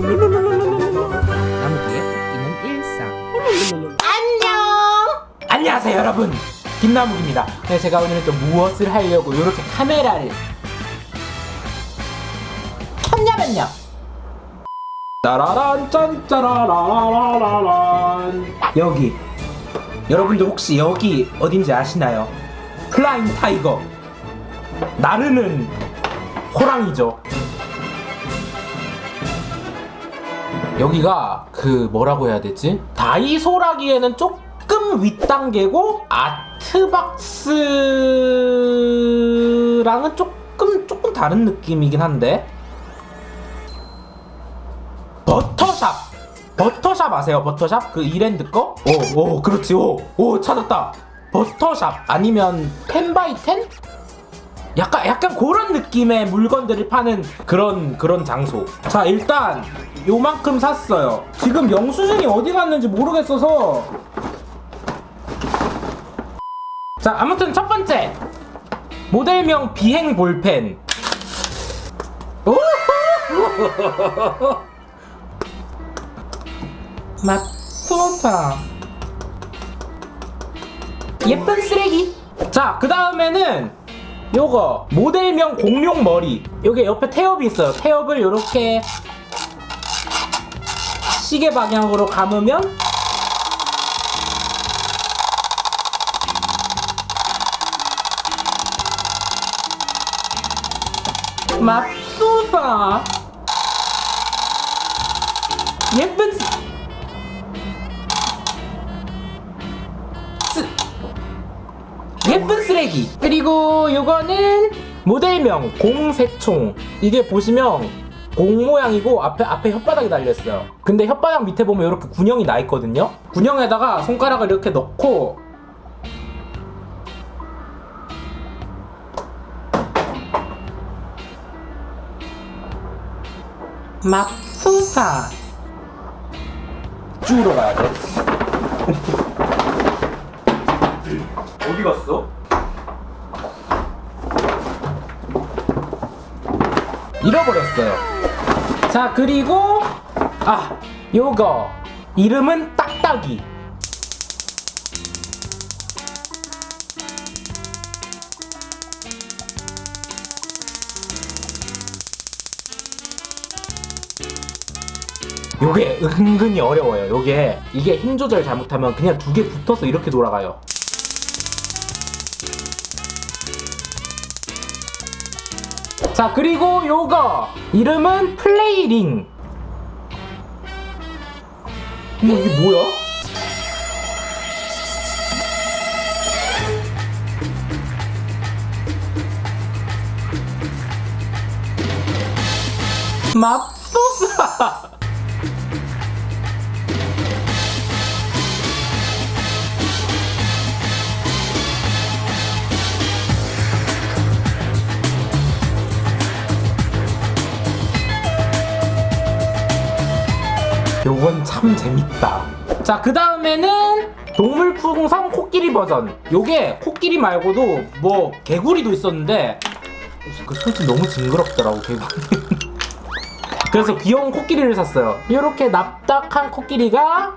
나무기에 웃기는 일상. 안녕. 안녕하세요 여러분. 김나무기입니다. 네, 제가 오늘은 또 무엇을 하려고 이렇게 카메라를 켰냐면요. 따라란 짠짜라라라라란. 여기. 여러분들 혹시 여기 어딘지 아시나요? 플라잉 타이거. 나르는 호랑이죠 여기가 그 뭐라고 해야 되지? 다이소라기에는 조금 윗단계고 아트박스랑은 조금 조금 다른 느낌이긴 한데. 버터샵! 버터샵 아세요? 버터샵? 그 이랜드 거? 오오 그렇지. 오오 찾았다. 버터샵. 아니면 텐바이텐? 약간 약간 그런 느낌의 물건들을 파는 그런 그런 장소. 자 일단 요만큼 샀어요. 지금 영수증이 어디 갔는지 모르겠어서. 자 아무튼 첫 번째 모델명 비행 볼펜. 오! 맛소사 예쁜 쓰레기. 자 그 다음에는 요거 모델명 공룡 머리. 요게 옆에 태엽이 있어요. 태엽을 요렇게 시계 방향으로 감으면 맙소사. 예쁜 쓰레기. 그리고 요거는 모델명 공새총. 이게 보시면 공 모양이고 앞에 앞에 혓바닥이 달렸어요. 근데 혓바닥 밑에 보면 이렇게 군형이 나 있거든요? 군형에다가 손가락을 이렇게 넣고 맙소사 쭈러 가야 돼. 어디 갔어? 잃어버렸어요. 자, 그리고 아, 요거 이름은 딱딱이. 요게 은근히 어려워요. 요게 이게 힘 조절 잘못하면 그냥 두 개 붙어서 이렇게 돌아가요. 자 그리고 요거. 이름은 플레이링. 뭐 이게 뭐야? 맙소사 요건 참 재밌다. 자, 그 다음에는 동물풍선 코끼리 버전. 요게 코끼리 말고도 뭐 개구리도 있었는데 그 솔직히 너무 징그럽더라고 개구리. 그래서 귀여운 코끼리를 샀어요. 이렇게 납작한 코끼리가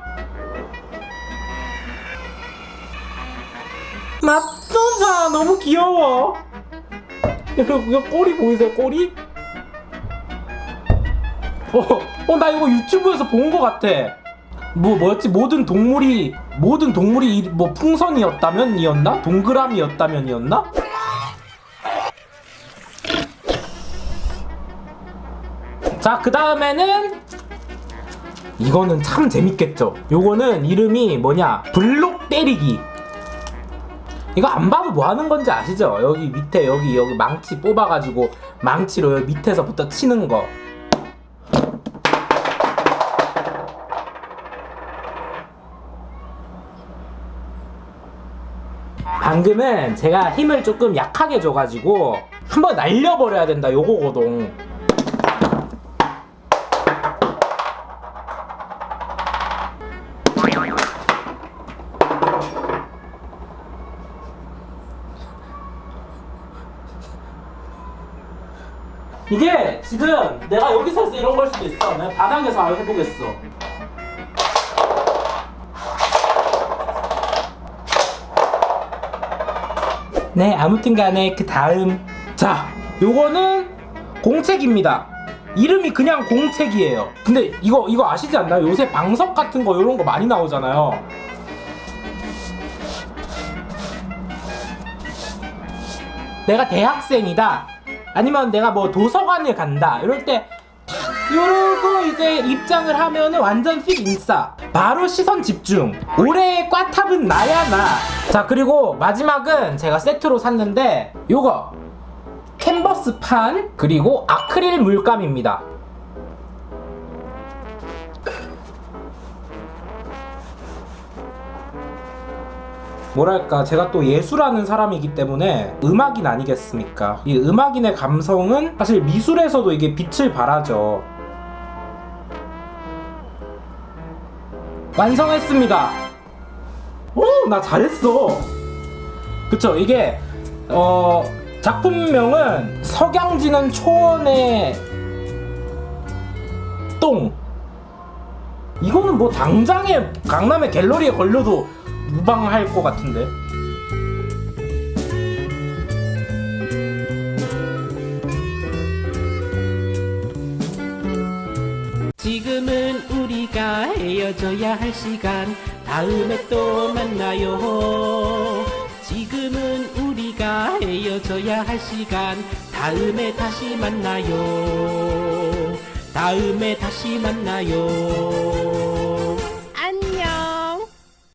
맙소사 너무 귀여워. 이거 꼬리 보이세요? 꼬리? 어, 어, 나 이거 유튜브에서 본 것 같아. 뭐, 뭐였지? 모든 동물이, 모든 동물이 이- 뭐 풍선이었다면이었나? 동그라미였다면이었나? 자, 그 다음에는, 이거는 참 재밌겠죠? 요거는 이름이 뭐냐? 블록 때리기. 이거 안 봐도 뭐 하는 건지 아시죠? 여기 밑에, 여기, 여기 망치 뽑아가지고, 망치로 여기 밑에서부터 치는 거. 방금은 제가 힘을 조금 약하게 줘가지고 한번 날려버려야 된다 요거거든 이게 지금 내가 여기서 해서 이런 걸 수도 있어. 내가 바닥에서 해보겠어. 네, 아무튼 간에 그 다음. 자, 요거는 공책입니다. 이름이 그냥 공책이에요. 근데 이거, 이거 아시지 않나요? 요새 방석 같은 거, 요런 거 많이 나오잖아요. 내가 대학생이다. 아니면 내가 뭐 도서관을 간다. 이럴 때 요러고 이제 입장을 하면은 완전 픽 인싸. 바로 시선 집중. 올해의 꽈탑은 나야 나. 자 그리고 마지막은 제가 세트로 샀는데 요거 캔버스판 그리고 아크릴 물감입니다. 뭐랄까 제가 또 예술하는 사람이기 때문에 음악인 아니겠습니까? 이 음악인의 감성은 사실 미술에서도 이게 빛을 발하죠. 완성했습니다. 오, 나 잘했어. 그쵸? 이게 어 작품명은 석양지는 초원의 똥. 이거는 뭐 당장에 강남의 갤러리에 걸려도 무방할 것 같은데. 지금은 우리가 헤어져야 할 시간. 다음에 또 만나요. 지금은 우리가 헤어져야 할 시간. 다음에 다시 만나요. 다음에 다시 만나요